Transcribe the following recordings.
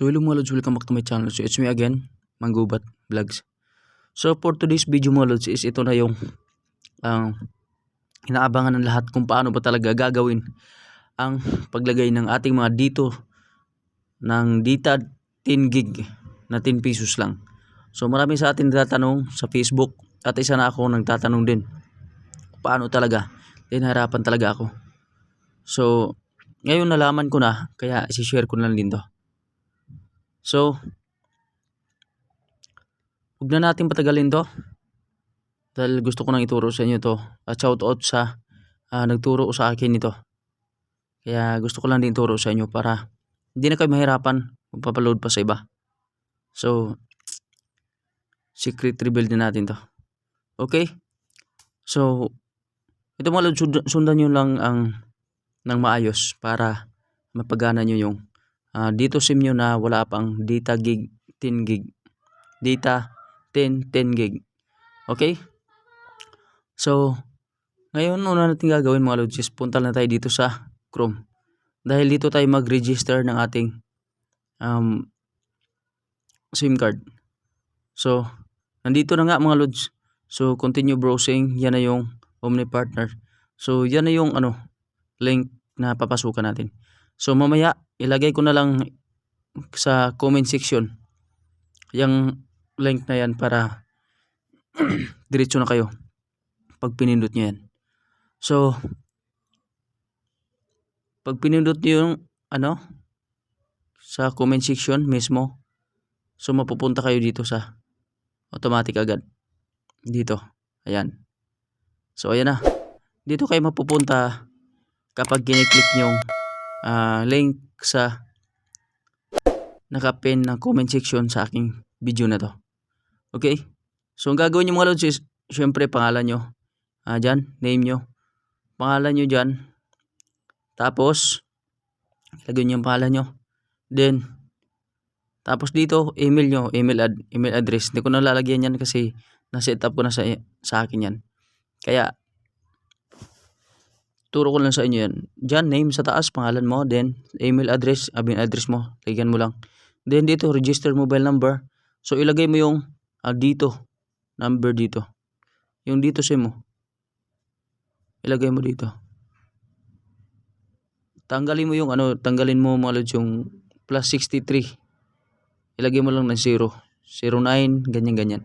So hello mga lods, welcome back to my channel. So it's me again, Manggubat Vlogs. So for today's video mga lods is ito na yung ang inaabangan ng lahat kung paano ba talaga gagawin ang paglagay ng ating mga dito ng data 10 gig na 10 pesos lang. So marami sa atin tatanong sa Facebook at isa na ako nang tatanong din paano talaga. Dinaharapan talaga ako. So ngayon nalaman ko na kaya isi-share ko na lang din to. So, huwag na natin patagalin to. Dahil gusto ko nang ituro sa inyo to. At shout out sa ah, nagturo sa akin nito. Kaya gusto ko lang din ituro sa inyo para hindi na kayo mahirapan magpapaload pa sa iba. So, secret reveal din natin to. Okay? So, ito mga sund- sundan nyo lang ang ng maayos para mapagana nyo yung Ah, dito sim nyo na wala pang data gig 10 gig. Data 10 10 gig. Okay? So ngayon una natin gagawin mga lods is punta na tayo dito sa chrome. Dahil dito tayo mag register ng ating um, sim card. So nandito na nga mga lods so continue browsing. Yan na yung omni partner. So yan na yung ano link na papasukan natin. So mamaya ilagay ko na lang sa comment section yung link na yan para diretso na kayo pag pinindot nyo yan. So pag pinindot nyo yung ano sa comment section mismo so mapupunta kayo dito sa automatic agad. Dito. Ayan. So ayan na. Dito kayo mapupunta kapag kiniklik nyo ah, link sa nakapin na comment section sa aking video na to. Okay? So, ang gagawin nyo mga lods is, syempre, pangalan nyo. Ah, dyan, name nyo. Pangalan nyo dyan. Tapos, ilagay nyo yung pangalan nyo. Then, tapos dito, email nyo, email, ad, email address. Hindi ko na lalagyan yan kasi na-set up ko na sa, sa akin yan. Kaya, turo ko lang sa inyo yan. Diyan, name sa taas, pangalan mo, then email address, abin address mo, lagyan mo lang. Then dito, register mobile number. So ilagay mo yung ah, dito, number dito. Yung dito SIM mo. Ilagay mo dito. Tanggalin mo yung ano, tanggalin mo mga lods yung plus 63. Ilagay mo lang ng 0. 09, ganyan ganyan.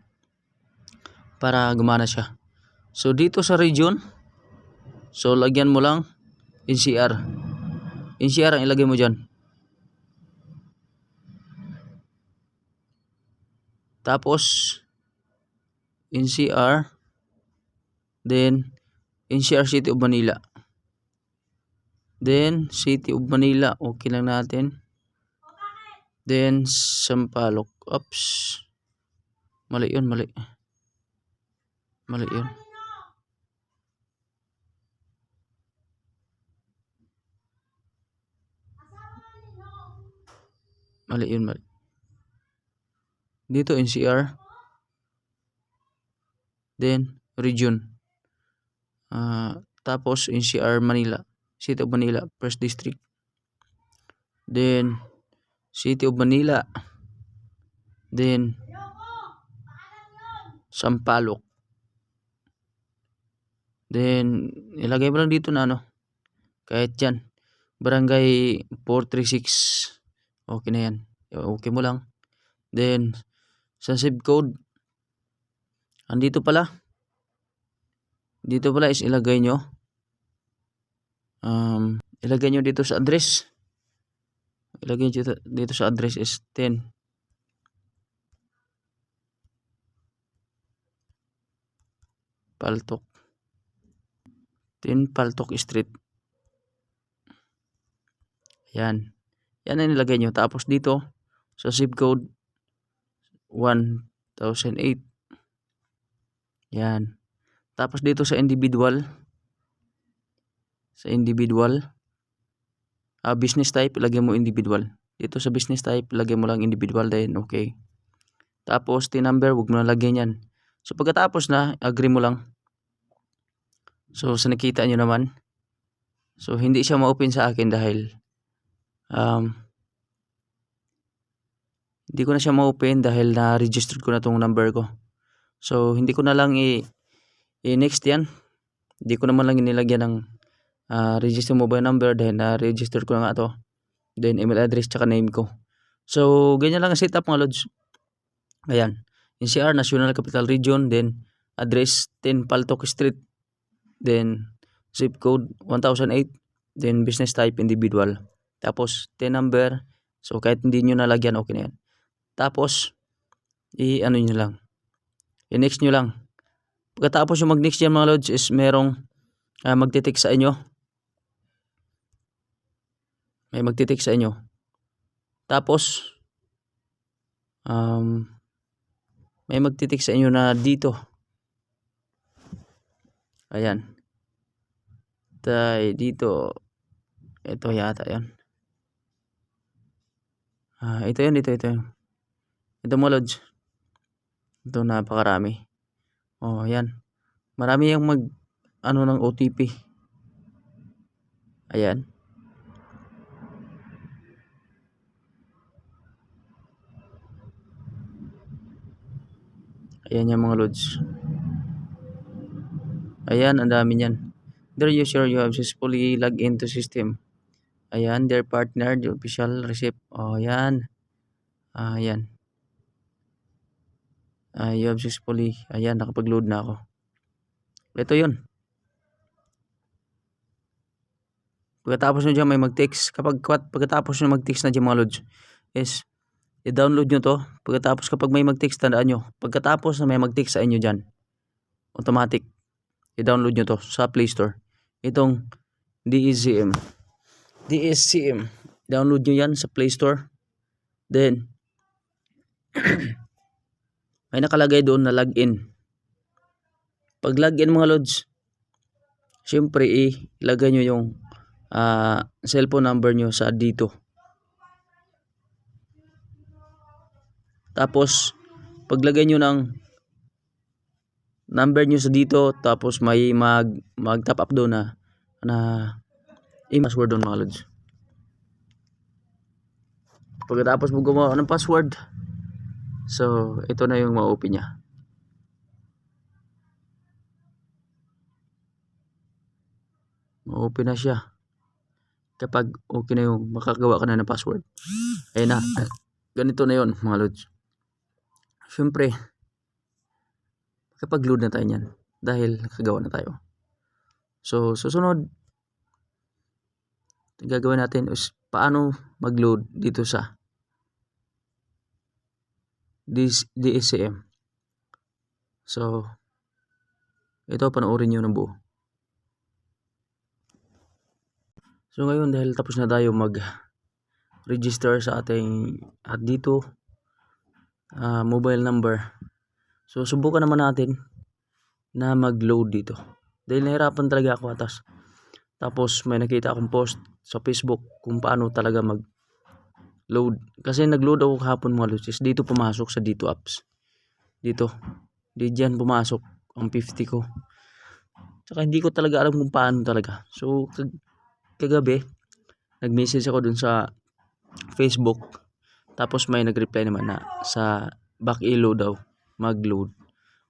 Para gumana siya. So dito sa region, So, lagyan mo lang NCR. NCR ang ilagay mo dyan. Tapos, NCR. Then, NCR City of Manila. Then, City of Manila. Okay lang natin. Then, Sampaloc. Oops. Mali yun, mali. Mali yun. Mali yun, mali. Dito NCR. Then region. Ah, tapos NCR Manila. City of Manila, First District. Then City of Manila. Then Sampaloc. Then ilagay mo lang dito na ano. Kahit dyan. Barangay 436. Okay na yan. Okay mo lang. Then, sa zip code, andito pala. Dito pala is ilagay nyo. Um, ilagay nyo dito sa address. Ilagay nyo dito, dito sa address is 10. Paltok. 10 Paltok Street. Yan. Yan ang nilagay nyo. Tapos dito, sa zip code, 1008. Yan. Tapos dito sa individual, sa individual, ah, business type, ilagay mo individual. Dito sa business type, ilagay mo lang individual din. Okay. Tapos, T-number, huwag mo na lagyan yan. So, pagkatapos na, agree mo lang. So, sa nakita nyo naman, so, hindi siya ma-open sa akin dahil um, hindi ko na siya ma-open dahil na-registered ko na tong number ko. So, hindi ko na lang i- i-next yan. Hindi ko naman lang inilagyan ng ah, register mobile number dahil na-register ko na nga to. Then, email address tsaka name ko. So, ganyan lang ang setup mga lods. Ayan. NCR, National Capital Region. Then, address 10 Paltok Street. Then, zip code 1008. Then, business type individual. Tapos, 10 number. So, kahit hindi nyo nalagyan, okay na yan. Tapos, i-ano nyo lang. I-next nyo lang. Pagkatapos yung mag-next yan mga lods is merong uh, magtitik sa inyo. May magtitik sa inyo. Tapos, um, may magtitik sa inyo na dito. Ayan. Tay, dito. Ito yata yan. Ah, ito yun, ito, ito. Ito mo, Lods. Ito, napakarami. Oh, ayan. Marami yung mag, ano ng OTP. Ayan. Ayan yung mga Lods. Ayan, ang dami niyan. There you sure you have successfully logged into system. Ayan, their partner, the official receipt. Oh, ayan. Ah, ayan. Ah, you have successfully, ayan, nakapag-load na ako. Ito yun. Pagkatapos nyo dyan, may mag-text. Kapag pagkatapos nyo mag-text na dyan mga loads, is i-download nyo to. Pagkatapos kapag may mag-text, tandaan nyo. Pagkatapos na may mag-text sa inyo dyan, automatic, i-download nyo to sa Play Store. Itong DSCM. DSCM. Download nyo yan sa Play Store. Then, may nakalagay doon na login. Pag login mga loads, syempre ilagay nyo yung ah, cellphone number nyo sa dito. Tapos, paglagay nyo ng number nyo sa dito, tapos may mag, mag top up doon na, na i- password mga lods. Pagkatapos mo gumawa ng password, so, ito na yung ma-open niya. Ma-open na siya. Kapag okay na yung makagawa ka na ng password. Ayun na. Ganito na yon mga lods. Siyempre, kapag load na tayo niyan dahil nakagawa na tayo. So, susunod, gagawin natin is paano mag-load dito sa DS, DSCM. So, ito panoorin nyo ng buo. So ngayon dahil tapos na tayo mag register sa ating at dito ah, mobile number. So subukan naman natin na mag-load dito. Dahil nahirapan talaga ako atas. Tapos may nakita akong post sa Facebook kung paano talaga mag load. Kasi nag-load ako kahapon mga lucis. Dito pumasok sa dito apps. Dito. Di dyan pumasok ang 50 ko. Tsaka hindi ko talaga alam kung paano talaga. So kag kagabi nag-message ako dun sa Facebook. Tapos may nag-reply naman na sa back ilo daw mag-load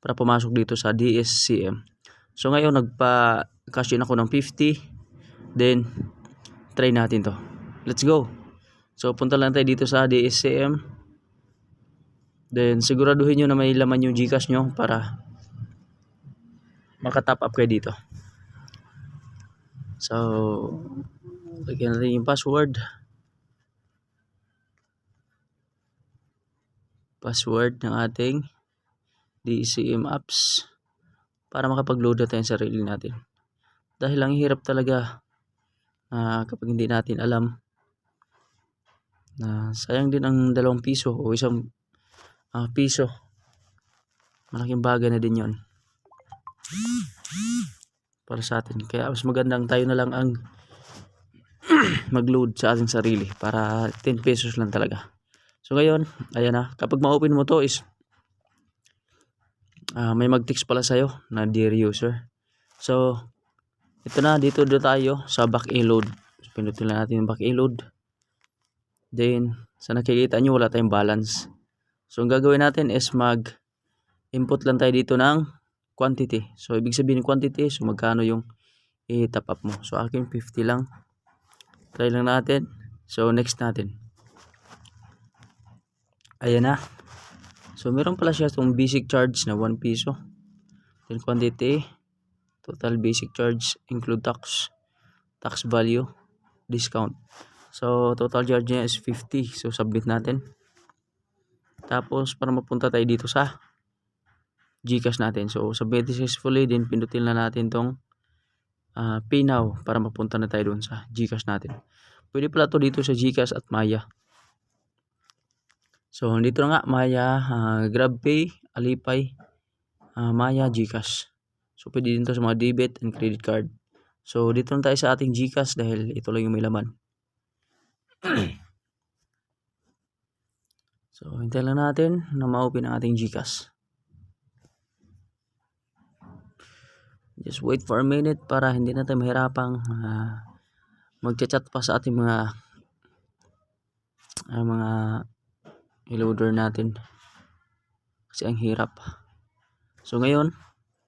para pumasok dito sa DSCM. So ngayon nagpa cash in ako ng 50. Then try natin to. Let's go. So punta lang tayo dito sa DSCM. Then siguraduhin nyo na may laman yung Gcash nyo para makatap up kayo dito. So lagyan natin yung password. Password ng ating DCM apps para makapag-load na tayo sa sarili natin. Dahil ang hirap talaga ah, kapag hindi natin alam na sayang din ang dalawang piso o isang ah, piso. Malaking bagay na din yon para sa atin. Kaya mas magandang tayo na lang ang mag-load sa ating sarili para 10 pesos lang talaga. So ngayon, ayan na. Kapag ma-open mo to is ah, may mag-text pala sa'yo na dear user. So, ito na. Dito na tayo sa back load. Pinutin lang natin yung back load. Then, sa nakikita nyo, wala tayong balance. So, ang gagawin natin is mag input lang tayo dito ng quantity. So, ibig sabihin ng quantity, so magkano yung i-top up mo. So, akin 50 lang. Try lang natin. So, next natin. Ayan na. So, meron pala siya itong basic charge na 1 piso. Then, quantity. Total basic charge include tax. Tax value. Discount. So, total charge niya is 50. So, submit natin. Tapos, para mapunta tayo dito sa Gcash natin. So, submit successfully. Then, pindutin na natin tong uh, Pay Now para mapunta na tayo doon sa Gcash natin. Pwede pala to dito sa Gcash at Maya. So, dito nga, Maya, uh, GrabPay, Alipay, uh, Maya, Gcash. So, pwede din to sa mga debit and credit card. So, dito na tayo sa ating Gcash dahil ito lang yung may laman. so, hintay lang natin na ma-open ang ating Gcash. Just wait for a minute para hindi na tayo mahirapang uh, magchat-chat pa sa ating mga uh, mga i-loader natin. Kasi ang hirap. So ngayon,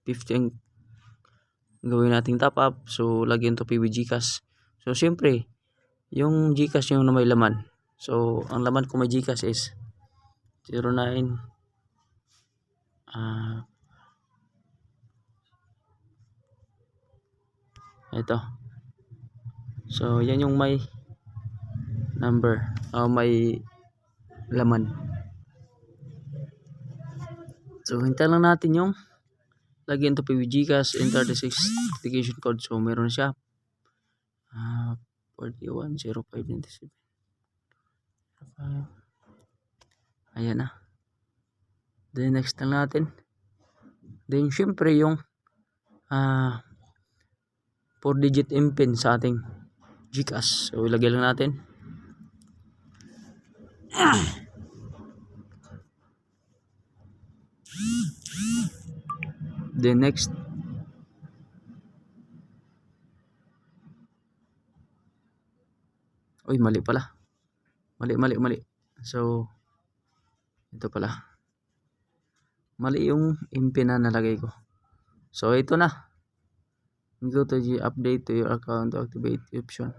50 ang gawin nating top up. So lagyan to PB Gcash. So siyempre, yung Gcash yung may laman. So ang laman ko may Gcash is 09 ah ito so yan yung may number o may laman so hintay lang natin yung lagyan to PVG Gcash enter the 6 application code. So meron siya. Uh, 410597 ayan na then next lang natin. Then syempre yung ah uh, 4 digit MPIN sa ating GCash. So ilagay lang natin. Then next Uy, mali pala. Mali, mali, mali. So, ito pala. Mali yung impin na nalagay ko. So, ito na go to the update to your account to activate option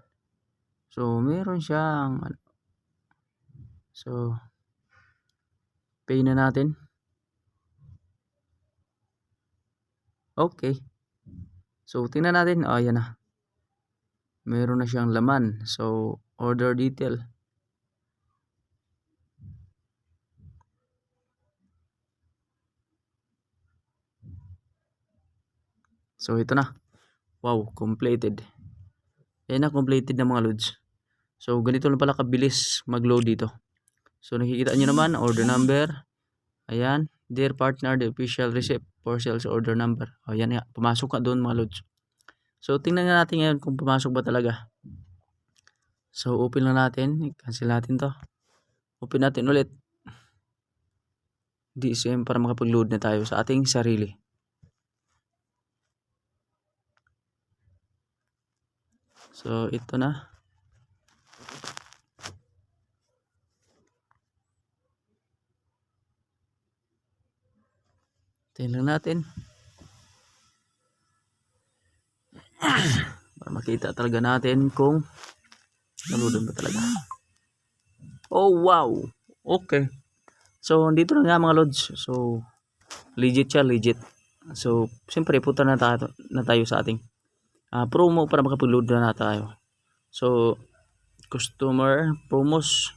so meron siyang ano, so pay na natin okay so tingnan natin oh yan na meron na siyang laman so order detail So ito na. Wow, completed. Ayan na, completed na mga loads. So, ganito lang pala kabilis mag-load dito. So, nakikita nyo naman, order number. Ayan, dear partner, the official receipt for sales order number. O, yan nga, pumasok ka doon mga loads. So, tingnan nga natin ngayon kung pumasok ba talaga. So, open lang natin. Cancel natin to. Open natin ulit. DSM para makapag-load na tayo sa ating sarili. So, ito na. Tingnan natin. Para makita talaga natin kung naludan ba talaga. Oh, wow. Okay. So, dito na nga mga lods. So, legit siya, legit. So, siyempre, punta na tayo, na tayo sa ating uh, promo para makapag-load na, na tayo. So, customer promos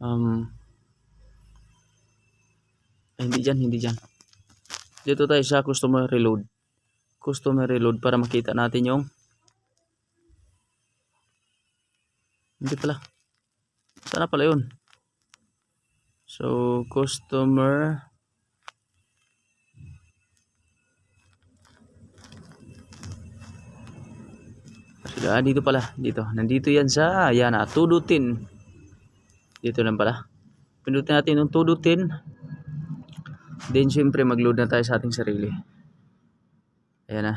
um, ay, hindi dyan, hindi dyan. Dito tayo sa customer reload. Customer reload para makita natin yung hindi pala. Sana pala yun. So, customer Ah, dito pala, dito. Nandito yan sa, yan ah, tudutin. Dito lang pala. Pindutin natin yung tudutin. Then, syempre, mag-load na tayo sa ating sarili. Ayan na.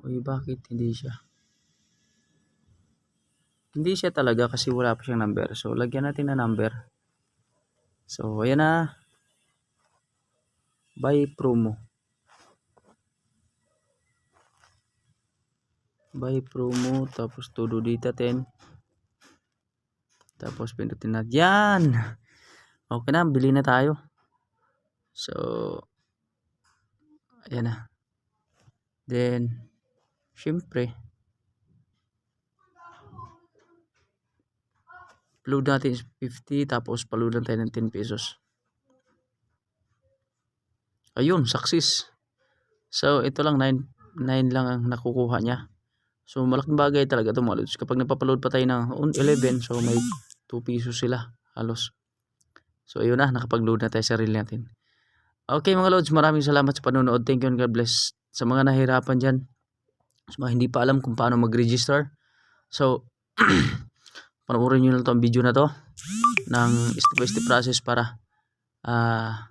Uy, bakit hindi siya? Hindi siya talaga kasi wala pa siyang number. So, lagyan natin na number. So, ayan na. Buy promo. Buy promo. Tapos todo data 10. Tapos pindutin na. Yan! Okay na. Bili na tayo. So, ayan na. Then, syempre, load natin is 50 tapos paludan tayo ng 10 pesos. Ayun, success. So, ito lang 9, 9 lang ang nakukuha niya. So, malaking bagay talaga ito mga lods. Kapag napapaload pa tayo ng on 11, so may 2 pesos sila halos. So, ayun na, nakapag-load na tayo sa reel natin. Okay mga lods, maraming salamat sa panonood. Thank you and God bless. Sa mga nahirapan dyan, sa mga hindi pa alam kung paano mag-register. So, panoorin nyo na to ang video na to ng step by step process para ah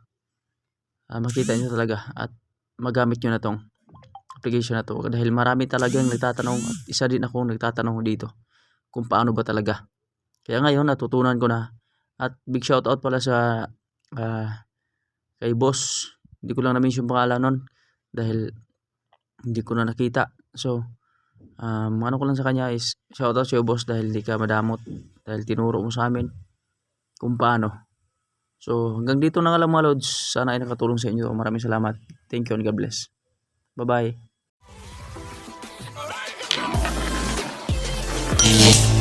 ah, makita nyo talaga at magamit nyo na tong application na to dahil marami talagang nagtatanong at isa din ako nagtatanong dito kung paano ba talaga kaya ngayon natutunan ko na at big shout out pala sa ah, kay boss. Hindi ko lang na-mention pangalan nun dahil hindi ko na nakita. So um, ano ko lang sa kanya is shout out sa'yo boss dahil di ka madamot. Dahil tinuro mo sa amin kung paano. So hanggang dito na nga lang mga lods. Sana ay nakatulong sa inyo. Maraming salamat. Thank you and God bless. Bye bye